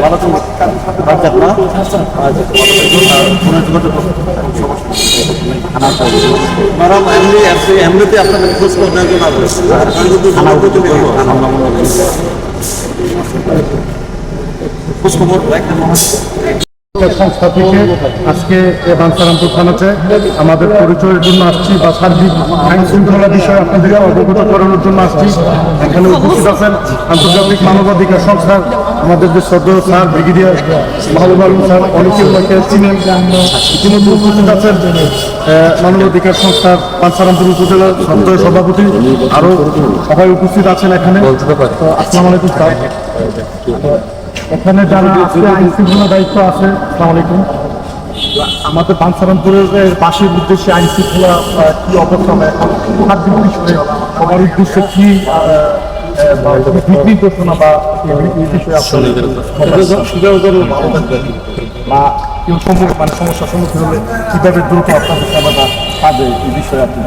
ভালো তো না ফোনে যোগাযোগ করুন। ওনারা এমনি এমনি- এমনিতে আপনাদের খোঁজ খবর নেওয়ার জন্য আসবে। আপনারা কিন্তু। খোঁজ খবর রাখেন আজকে থানাতে আমাদের পরিচয়ের জন্য আসছি বা সার্বিক আইন শৃঙ্খলা বিষয়ে আপনাদের অবগত করানোর জন্য আসছি। এখানে উপস্থিত আছেন আন্তর্জাতিক মানবাধিকার সংস্থার আমাদের যে স্যার, ব্রিগেডিয়ার স্যার অনেকে চিনেন। ইতিমধ্যে উপস্থিত আছেন মানবাধিকার সংস্থার উপজেলার সদস্য সভাপতি। আরও সবাই উপস্থিত আছেন এখানে। আসসালামু আলাইকুম, স্যার। এখানে যারা আজকে আইন শৃঙ্খলা দায়িত্ব আছে আসসালামু আলাইকুম। আমাদের বাঞ্ছারামপুরের পাশের উদ্দেশ্যে আইন শৃঙ্খলা কি অবস্থা এখন? সবার উদ্দেশ্যে কি আহ, আহ, বা বা এই-। বা কেউ সম্মুখ মানে হলে কীভাবে দ্রুত এই বিষয়ে আপনি?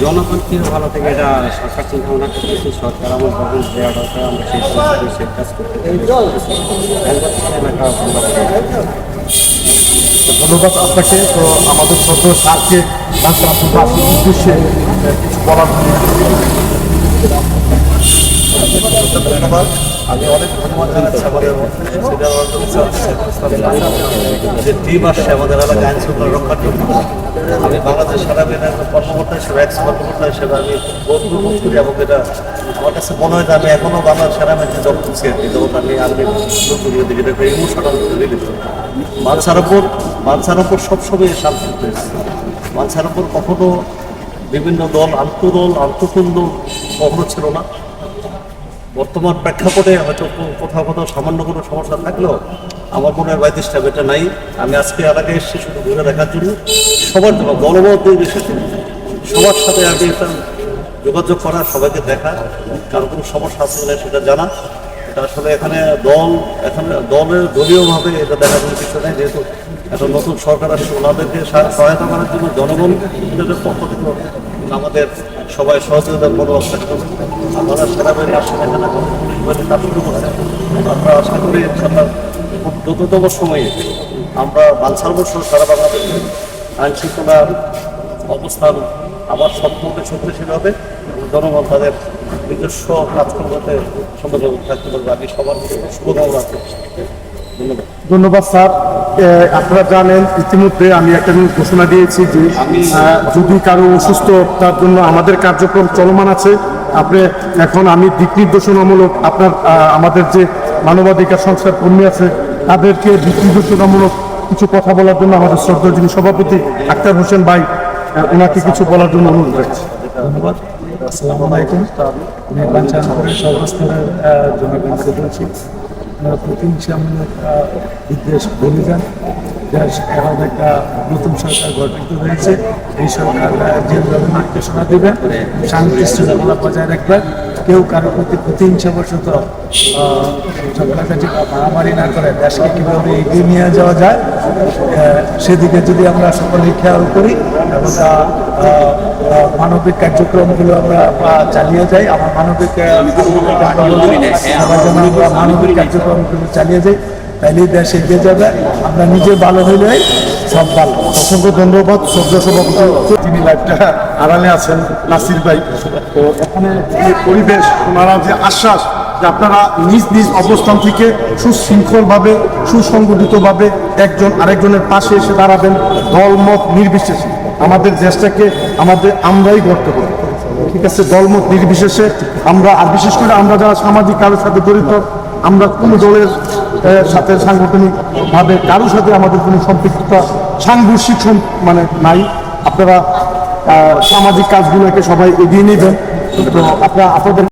জনগণ কি ভালো থেকে এটা সরকার চিন্তা ভাবনা সরকার আমার দেওয়া দরকার আমরা সেই পরিস্থিতি সেই কাজ করতে। এলাকা ধন্যবাদ আপনাকে তো আমাদের সদ্য স্যারকে বাঞ্ছারামপুর উদ্দেশ্যে কিছু বলার ধন্যবাদ আমি অনেক ধন্যবাদ জানাচ্ছি আমাদের টিম আমাদের আমি বাংলাদেশ কর্মকর্তা হিসেবে হিসেবে আমি এবং এটা আমার কাছে মনে হয় যে আমি এখনও সেনাবাহিনীতে জব করছি আর কি ইয়ে মানসারপুর সবসময় শান্তিতে এসেছে মানসারপুর কখনো বিভিন্ন দল আন্তদল আন্তকুন্দ কখনো ছিল না বর্তমান প্রেক্ষাপটে হয়তো কোথাও কোথাও সামান্য কোনো সমস্যা থাকলেও আমার মনে হয় বাইতিশটা এটা নাই। আমি আজকে এলাকায় এসেছি শুধু ঘুরে দেখার জন্য। সবার জন্য দলবদ্ধ এসেছি সবার সাথে আমি এটা যোগাযোগ করা, সবাইকে দেখা। কারও কোনো সমস্যা আছে কিনা সেটা জানা। এটা আসলে এখানে দল, এখানে দলের দলীয়ভাবে এটা দেখা কোনো কিছু নেই। যেহেতু একটা নতুন সরকার আসছে, ওনাদেরকে সহায়তা করার জন্য জনগণ পক্ষ থেকে আমাদের সবাই সহযোগিতার থাকতে হবে আপনারা সেনাবাহিনী আসছেন এখানে শুরু করছেন আমরা আশা করি ইনশাল্লাহ খুব দ্রুততম সময়ে আমরা বালসার বছর সারা বাংলাদেশে। আইন শৃঙ্খলার অবস্থান আবার সম্পূর্ণ শক্তিশালী হবে জনগণ তাদের নিজস্ব কাজকর্মতে সুন্দরভাবে থাকতে পারবে। আমি সবার শুভকামনা করছি ধন্যবাদ, স্যার। আপনারা জানেন, ইতিমধ্যে আমি একটা ঘোষণা দিয়েছি যে যদি কারও অসুস্থ, তার জন্য আমাদের কার্যক্রম চলমান আছে। আপনি এখন আমি দিক নির্দেশনামূলক আপনার আমাদের যে মানবাধিকার সংস্থার কর্মী আছে, তাদেরকে দিক নির্দেশনামূলক কিছু কথা বলার জন্য আমাদের শ্রদ্ধা যিনি সভাপতি, আক্তার হোসেন ভাই ওনাকে কিছু বলার জন্য অনুরোধ রাখছি ধন্যবাদ। আসসালামু আলাইকুম। আমি জনগণকে বলছি। আপনারা প্রতিহিংসামূলক আহ, বিদ্বেষ ভুলে যান। দেশ এখন একটা নতুন সরকার গঠিত হয়েছে এই সরকার যেভাবে নির্দেশনা দেবে শান্তি শৃঙ্খলা বজায় রাখবেন। কেউ কারোর প্রতি প্রতিহিংসাবশত ঝগড়াঝাটি বা মারামারি না করে দেশকে কীভাবে এগিয়ে নিয়ে যাওয়া যায় সেদিকে যদি আমরা সকলেই খেয়াল করি আহ, মানবিক কার্যক্রমগুলো আমরা চালিয়ে যাই। আমার মানবিক আমরা মানবিক কার্যক্রমগুলো চালিয়ে যাই। তাইলেই দেশ এগিয়ে যাবে। আমরা নিজে ভালো হইলে সব ভালো। অসংখ্য ধন্যবাদ শ্রদ্ধা সভাপতি। তিনি লাইভটা আড়ালে আছেন নাসির ভাই। তো এখানে যে পরিবেশ ওনারা যে আশ্বাস যে আপনারা নিজ নিজ অবস্থান থেকে সুশৃঙ্খলভাবে সুসংগঠিতভাবে একজন আরেকজনের পাশে এসে দাঁড়াবেন দলমত নির্বিশেষে। আমাদের দেশটাকে আমাদের আমরাই গড়তে হবে ঠিক আছে? দলমত নির্বিশেষে আমরা, আর বিশেষ করে আমরা যারা সামাজিক কারোর সাথে জড়িত, আমরা কোনো দলের সাথে সাংগঠনিকভাবে কারোর সাথে আমাদের কোনো সম্পৃক্ততা, সাংঘর্ষিক মানে নাই। আপনারা সামাজিক কাজগুলোকে সবাই এগিয়ে নেবেন। তো আপনারা, আপনাদের